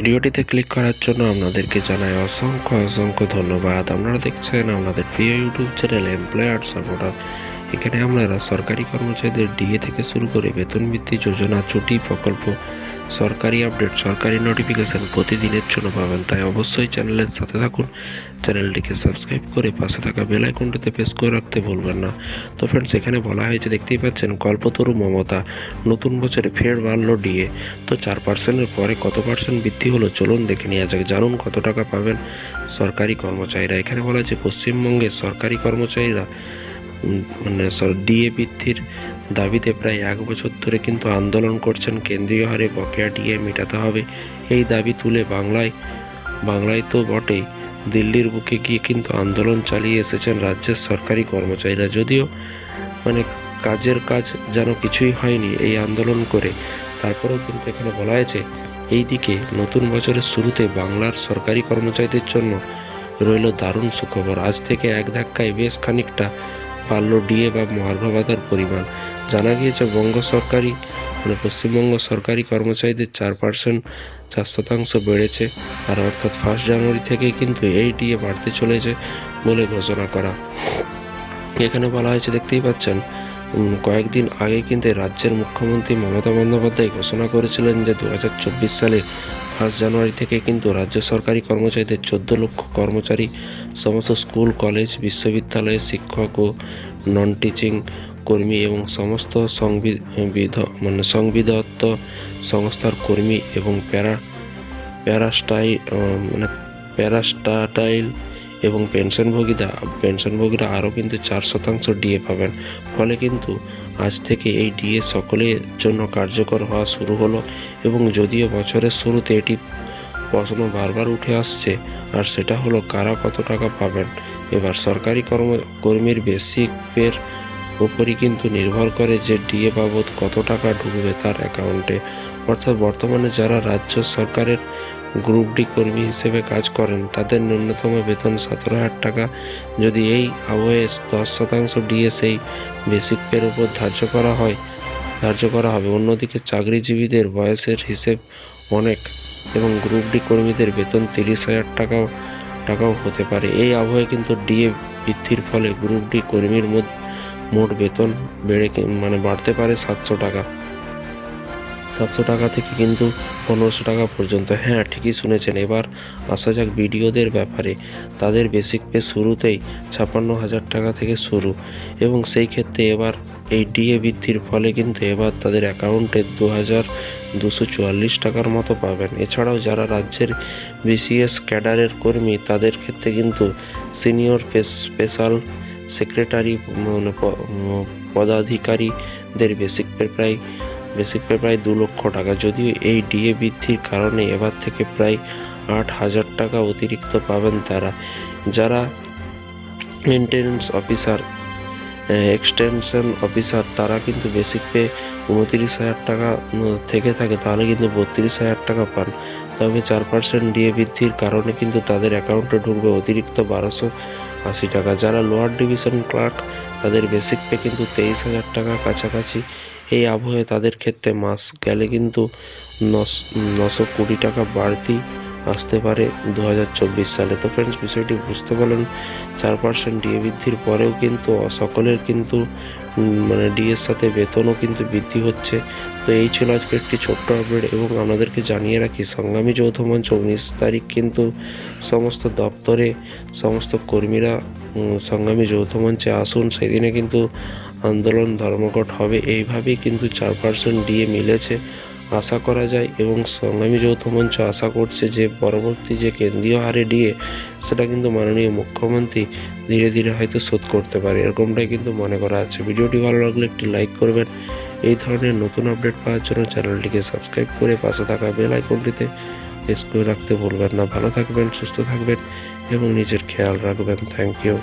ভিডিওটিতে ক্লিক করার জন্য আপনাদেরকে জানাই অসংখ্য অসংখ্য ধন্যবাদ। আপনারা দেখছেন আমাদের প্রিয় ইউটিউব চ্যানেল এমপ্লয়ার সাপোর্টার এখানে আপনারা সরকারি কর্মচারীদের ডিএ থেকে শুরু করে বেতন বৃত্তি যোজনা, ছুটি, প্রকল্প সরকারি আপডেট, সরকারি নোটিফিকেশন প্রতিদিনের জন্য পাবেন। তাই অবশ্যই চ্যানেলের সাথে থাকুন। চ্যানেলটিকে সাবস্ক্রাইব করে পাশে থাকা বেল আইকনটিতে প্রেস করে রাখতে ভুলবেন না। তো ফ্রেন্ডস এখানে বলা হয়েছে, দেখতেই পাচ্ছেন কল্পতরু মমতা নতুন বছরে ফের বাড়লো ডিএ তো চার পার্সেন্টের পরে কত পার্সেন্ট বৃদ্ধি হলো? চলুন দেখে নেওয়া যাক। জানুন কত টাকা পাবেন সরকারি কর্মচারীরা। এখানে বলা হয়েছে, পশ্চিমবঙ্গের সরকারি কর্মচারীরা মানে ডিএ বৃদ্ধির দাবিতে প্রায় এক বছর ধরে কিন্তু আন্দোলন করছেন কেন্দ্রীয় হারে বকেয়া ডিএ মেটাতে হবে। এই দাবি তুলে বাংলায় বাংলায় তো বটেই। দিল্লির বুকে গিয়ে কিন্তু আন্দোলন চালিয়ে এসেছেন রাজ্যের সরকারি কর্মচারীরা। যদিও মানে কাজের কাজ যেন কিছুই হয়নি এই আন্দোলন করে, তারপরেও কিন্তু এখানে বলা হয়েছে, এই দিকে নতুন বছরের শুরুতে বাংলার সরকারি কর্মচারীদের জন্য রইল দারুণ সুখবর। আজ থেকে এক ধাক্কায় বেশ খানিকটা বাড়ল ডিএ বা মহার্ঘভাতার পরিমাণ। জানা গিয়েছে, বঙ্গ সরকারি মানে পশ্চিমবঙ্গ সরকারি কর্মচারীদের চার পার্সেন্ট চার শতাংশ বেড়েছে আর অর্থাৎ ফার্স্ট জানুয়ারি থেকে কিন্তু এই ডিএ বাড়তে চলেছে বলে ঘোষণা করা। এখানে বলা হয়েছে, দেখতেই পাচ্ছেন কয়েকদিন আগে কিন্তু রাজ্যের মুখ্যমন্ত্রী মমতা বন্দ্যোপাধ্যায় ঘোষণা করেছিলেন যে দু হাজার চব্বিশ সালে ফার্স্ট জানুয়ারি থেকে কিন্তু রাজ্য সরকারি কর্মচারীদের চোদ্দ লক্ষ কর্মচারী, সমস্ত স্কুল, কলেজ, বিশ্ববিদ্যালয়ের শিক্ষক ও নন টিচিং কর্মী এবং সমস্ত সংবিধ মানে সংবিদত্ত সংস্থার কর্মী এবং প্যারা, প্যারাস্টাই মানে প্যারাস্টাটাইল এবং পেনশনভোগীরা পেনশনভোগীরা আরও কিন্তু চার শতাংশ ডিএ পাবেন। ফলে কিন্তু আজ থেকে এই ডিএ সকলের জন্য কার্যকর হওয়া শুরু হলো এবং যদিও বছরের শুরুতে এটি প্রশ্ন বারবার উঠে আসছে, আর সেটা হলো কারা কত টাকা পাবেন? এবার সরকারি কর্ম, কর্মীর বেসিক পের উপরই কিন্তু নির্ভর করে যে ডিএ বাবদ কত টাকা ঢুকবে তার অ্যাকাউন্টে। অর্থাৎ বর্তমানে যারা রাজ্য সরকারের গ্রুপ ডি কর্মী হিসেবে কাজ করেন। তাদের ন্যূনতম বেতন সতেরো হাজার টাকা। যদি এই আবহে দশ শতাংশ ডিএ সেই বেসিক পের উপর ধার্য করা হয়, ধার্য করা হবে। অন্যদিকে চাকরিজীবীদের বয়সের হিসেব অনেক এবং গ্রুপ ডি কর্মীদের বেতন তিরিশ হাজার টাকাও টাকাও হতে পারে। এই আবহে কিন্তু ডিএ বৃদ্ধির ফলে গ্রুপ ডি কর্মীর মোট বেতন বেড়ে মানে বাড়তে পারে সাতশো টাকা। সাতশো টাকা থেকে কিন্তু পনেরোশো টাকা পর্যন্ত। হ্যাঁ ঠিকই শুনেছেন। এবার আসা যাক বিডিওদের ব্যাপারে। তাদের বেসিক পে শুরুতেই ছাপ্পান্ন হাজার টাকা থেকে শুরু এবং সেই ক্ষেত্রে এবার এই ডিএ বৃদ্ধির ফলে কিন্তু এবার তাদের অ্যাকাউন্টে দু হাজার দুশো চুয়াল্লিশ টাকার মতো পাবেন। এছাড়াও যারা রাজ্যের বিসিএস ক্যাডারের কর্মী, তাদের ক্ষেত্রে কিন্তু সিনিয়র স্পেশাল সেক্রেটারি পদাধিকারীদের বেসিক পে প্রায় বেসিক প্রায় দু লক্ষ টাকা। যদিও এই ডিএ বৃদ্ধির কারণে এবার থেকে প্রায় আট হাজার টাকা অতিরিক্ত পাবেন তারা। যারা মেনটেন্যান্স অফিসার এক্সটেনশন অফিসার, তারা কিন্তু বেসিক পে উনতিরিশ হাজার টাকা থেকে থাকে, তাহলে কিন্তু বত্রিশ হাজার টাকা পান। তবে চার পার্সেন্ট ডিএ বৃদ্ধির কারণে কিন্তু তাদের অ্যাকাউন্টে ঢুকবে অতিরিক্ত বারোশো আশি টাকা। যারা লোয়ার ডিভিশন ক্লার্ক, তাদের বেসিক পে কিন্তু তেইশ হাজার টাকা কাছাকাছি এই আবহে তাদের ক্ষেত্রে মাস গেলে কিন্তু নশ- কুড়ি টাকা বাড়তি আসতে পারে। দু হাজার চব্বিশ সালে তো ফ্রেন্ডস বিষয়টি বুঝতে পারলেন, চার পার্সেন্ট ডিএ বৃদ্ধির পরেও কিন্তু, সকলের কিন্তু মানে ডিএর সাথে বেতনও কিন্তু বৃদ্ধি হচ্ছে। তো এই ছিল আজকে একটি ছোট্ট আপডেট এবং আমাদেরকে জানিয়ে রাখি, সংগ্রামী যৌথ মঞ্চ উনিশ তারিখ কিন্তু সমস্ত দপ্তরে, সমস্ত কর্মীরা সংগ্রামী যৌথ মঞ্চে আসুন। সেদিনে কিন্তু আন্দোলন ধর্মঘট হবে। এইভাবেই কিন্তু চার পার্সেন্ট ডিএ মিলেছে। আশা করা যায় এবং সংগ্রামী যৌথ মঞ্চ আশা করছে যে পরবর্তী যে কেন্দ্রীয় হারে ডিএ সেটা কিন্তু মাননীয় মুখ্যমন্ত্রী ধীরে ধীরে হয়তো শোধ করতে পারে, এরকমটাই কিন্তু মনে করা আছে। ভিডিওটি ভালো লাগলে একটি লাইক করবেন। এই ধরনের নতুন আপডেট পাওয়ার জন্য চ্যানেলটিকে সাবস্ক্রাইব করে পাশে থাকা বেল আইকনটিতে প্রেস করে রাখতে ভুলবেন না। ভালো থাকবেন, সুস্থ থাকবেন এবং নিজের খেয়াল রাখবেন। Thank you.